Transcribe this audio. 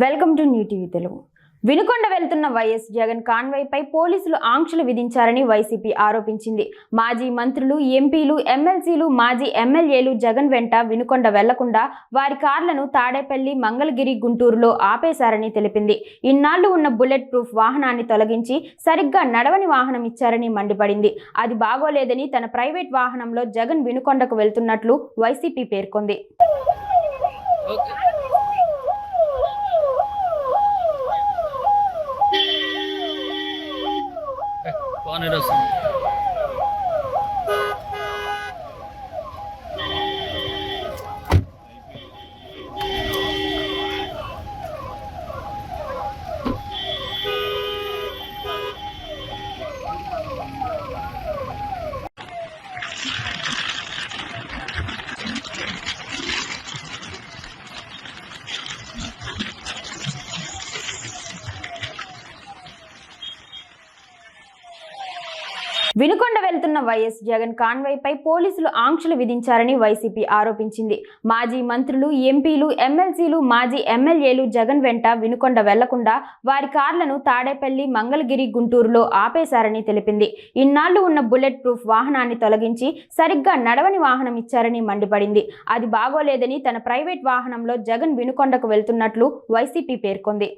Welcome to new TV Telugu. Vinukonda వెళ్తున్న YS Jagan కాన్వాయ్పై పోలీసులు ఆంక్షలు విధించారని వైసీపీ ఆరోపించింది. మాజీ మంత్రులు ఎంపీలు ఎమ్మెల్సీలు మాజీ ఎమ్మెల్యేలు జగన్ వెంట వినుకొండ వెళ్ళకుండా వారి కార్లను తాడేపల్లి మంగళగిరి గుంటూరులో ఆపేశారని తెలిపింది. ఇన్నాళ్ళు ఉన్న బుల్లెట్ ప్రూఫ్ వాహనాన్ని తొలగించి సరిగ్గా నడవని వాహనం ఇచ్చారని మండిపడింది. అది బాగోలేదని తన ప్రైవేట్ వాహనంలో జగన్ వినుకొండకు వెళ్తున్నట్లు వైసీపీ పేర్కొంది. ఓకే బాగానే వస్తుంది వినుకొండ వెళ్తున్న వైఎస్ జగన్ కాన్వాయ్పై పోలీసులు ఆంక్షలు విధించారని వైసీపీ ఆరోపించింది. మాజీ మంత్రులు ఎంపీలు ఎమ్మెల్సీలు మాజీ ఎమ్మెల్యేలు జగన్ వెంట వినుకొండ వెళ్ళకుండా వారి కార్లను తాడేపల్లి మంగళగిరి గుంటూరులో ఆపేశారని తెలిపింది. ఇన్నాళ్ళు ఉన్న బుల్లెట్ ప్రూఫ్ వాహనాన్ని తొలగించి సరిగ్గా నడవని వాహనం ఇచ్చారని మండిపడింది. అది బాగోలేదని తన ప్రైవేట్ వాహనంలో జగన్ వినుకొండకు వెళ్తున్నట్లు వైసీపీ పేర్కొంది.